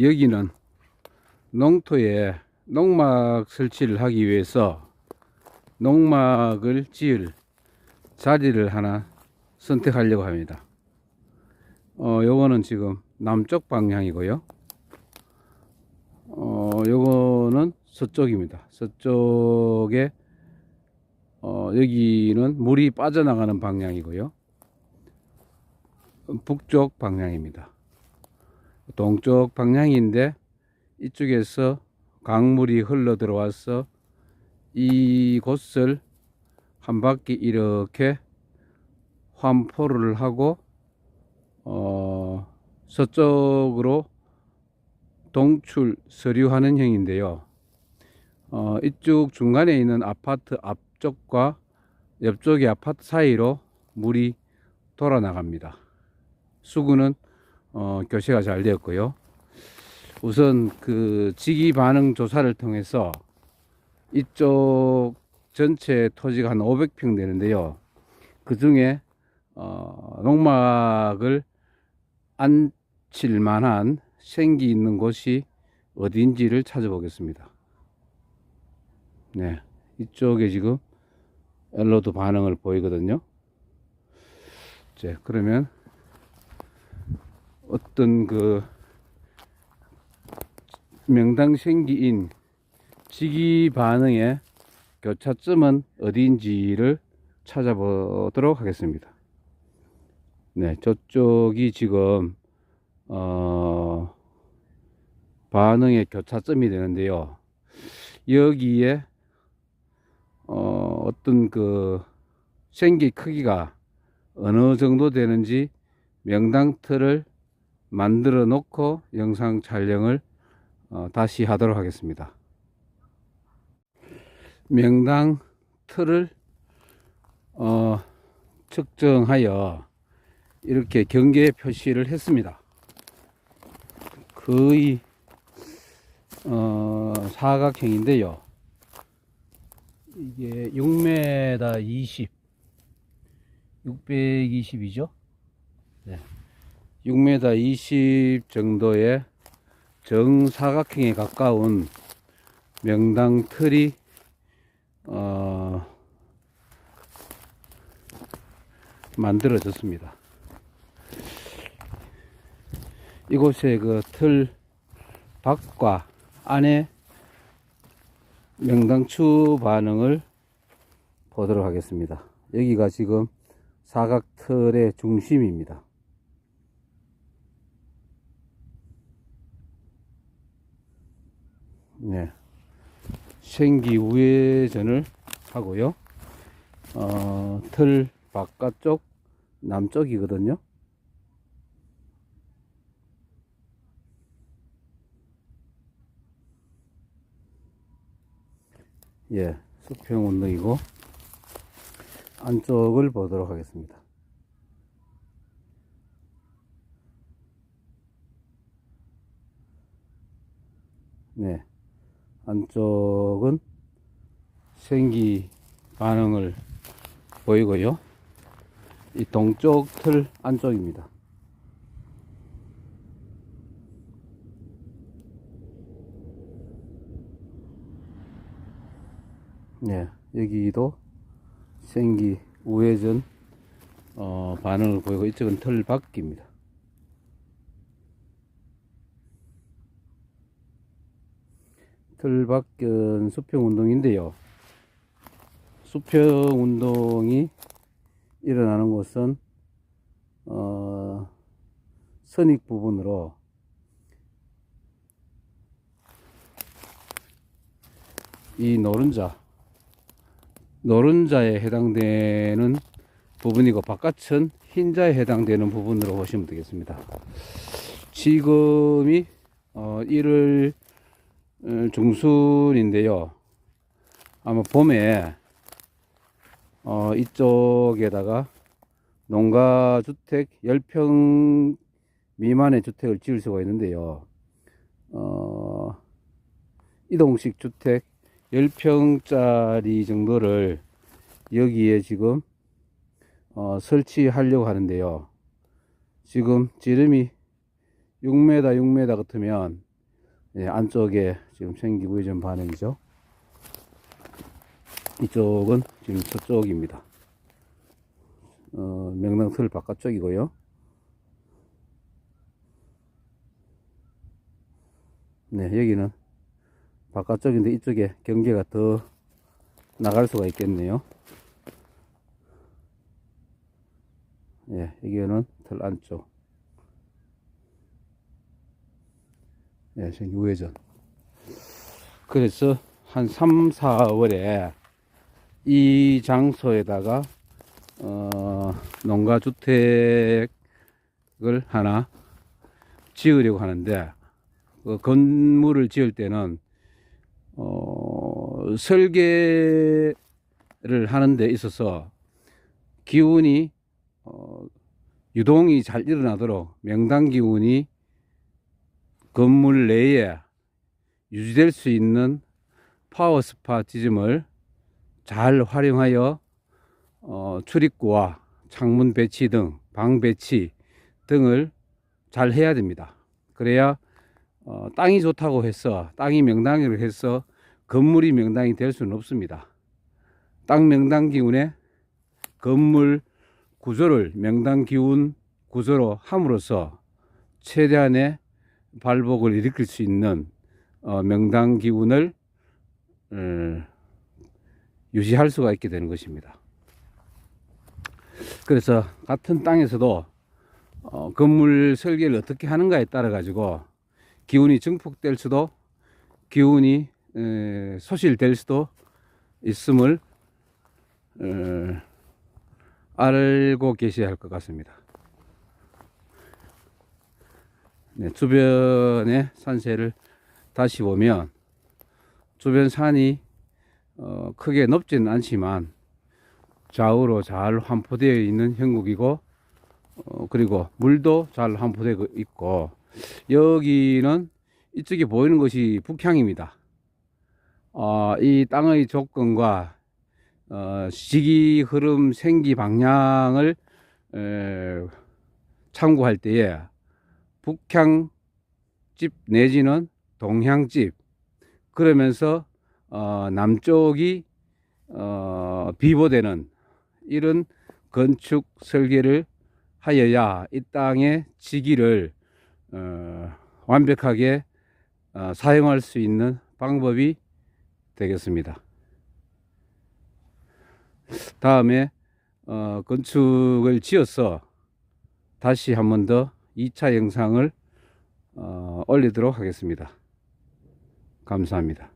여기는 농토에 농막 설치를 하기 위해서 농막을 지을 자리를 하나 선택하려고 합니다. 어, 요거는 지금 남쪽 방향이고요. 어, 요거는 서쪽입니다. 서쪽에 어, 여기는 물이 빠져나가는 방향이고요. 북쪽 방향입니다. 동쪽 방향인데 이쪽에서 강물이 흘러 들어와서 이곳을 한 바퀴 이렇게 환포를 하고 어, 서쪽으로 동출 서류하는 형인데요. 어, 이쪽 중간에 있는 아파트 앞쪽과 옆쪽의 아파트 사이로 물이 돌아 나갑니다. 수구는 어, 교체가 잘 되었고요. 우선 그 지기 반응 조사를 통해서 이쪽 전체 토지가 한 500평 되는데요. 그 중에 어, 농막을 안칠 만한 생기 있는 곳이 어딘지를 찾아보겠습니다. 네, 이쪽에 지금 엘로드 반응을 보이거든요. 자, 그러면 어떤 그 명당 생기인 지기 반응의 교차점은 어디인지를 찾아보도록 하겠습니다. 네, 저쪽이 지금 어, 반응의 교차점이 되는데요. 여기에 어, 어떤 그 생기 크기가 어느 정도 되는지 명당 틀을 만들어 놓고 영상 촬영을 어, 다시 하도록 하겠습니다. 명당 틀을 어, 측정하여 이렇게 경계 표시를 했습니다. 거의 어, 사각형인데요. 이게 6m 20, 620이죠. 네. 6m 20 정도의 정사각형에 가까운 명당 틀이 어, 만들어졌습니다. 이곳에 그틀 밖과 안에 명당추 반응을 보도록 하겠습니다. 여기가 지금 사각 틀의 중심입니다. 네. 생기 우회전을 하고요. 어, 틀 바깥쪽 남쪽이거든요. 예, 수평 운동이고 안쪽을 보도록 하겠습니다. 네, 안쪽은 생기 반응을 보이고요. 이 동쪽 틀 안쪽입니다. 네, 여기도 생기 우회전 어, 반응을 보이고 이쪽은 틀 밖입니다. 틀 밖은 수평 운동인데요. 수평 운동이 일어나는 곳은 어, 선익 부분으로 이 노른자 노른자에 해당되는 부분이고 바깥은 흰자에 해당되는 부분으로 보시면 되겠습니다. 지금이 어, 1월 어, 중순인데요. 아마 봄에 어, 이쪽에다가 농가 주택 10평 미만의 주택을 지을 수가 있는데요. 어, 이동식 주택 10평짜리 정도를 여기에 지금 어, 설치하려고 하는데요. 지금 지름이 6m, 6m 같으면 예, 안쪽에 지금 생기 우회전 반응이죠. 이쪽은 지금 서쪽입니다. 어, 명랑틀 바깥쪽이고요. 네, 여기는 바깥쪽인데 이쪽에 경계가 더 나갈 수가 있겠네요. 예, 여기는 틀 안쪽. 예, 생기 우회전. 그래서 한 3, 4월에 이 장소에다가 어, 농가주택을 하나 지으려고 하는데 그 건물을 지을 때는 어, 설계를 하는 데 있어서 기운이 어, 유동이 잘 일어나도록 명당 기운이 건물 내에 유지될 수 있는 파워 스파 지점을 잘 활용하여 어, 출입구와 창문 배치 등, 방 배치 등을 잘 해야 됩니다. 그래야 어, 땅이 좋다고 해서 땅이 명당이라고 해서 건물이 명당이 될 수는 없습니다. 땅 명당 기운에 건물 구조를 명당 기운 구조로 함으로써 최대한의 발복을 일으킬 수 있는 어, 명당 기운을 어, 유지할 수가 있게 되는 것입니다. 그래서 같은 땅에서도 어, 건물 설계를 어떻게 하는가에 따라 가지고 기운이 증폭될 수도 기운이 에, 소실될 수도 있음을 에, 알고 계셔야 할 것 같습니다. 네, 주변의 산세를 다시 보면 주변 산이 어, 크게 높지는 않지만 좌우로 잘 환포되어 있는 형국이고 어, 그리고 물도 잘 환포되어 있고 여기는 이쪽에 보이는 것이 북향입니다. 어, 이 땅의 조건과 어, 시기 흐름 생기 방향을 에, 참고할 때에 북향집 내지는 동향집 그러면서 어, 남쪽이 어, 비보되는 이런 건축 설계를 하여야 이 땅의 지기를 어, 완벽하게 어, 사용할 수 있는 방법이 되겠습니다. 다음에 어, 건축을 지어서 다시 한 번 더 2차 영상을 어, 올리도록 하겠습니다. 감사합니다.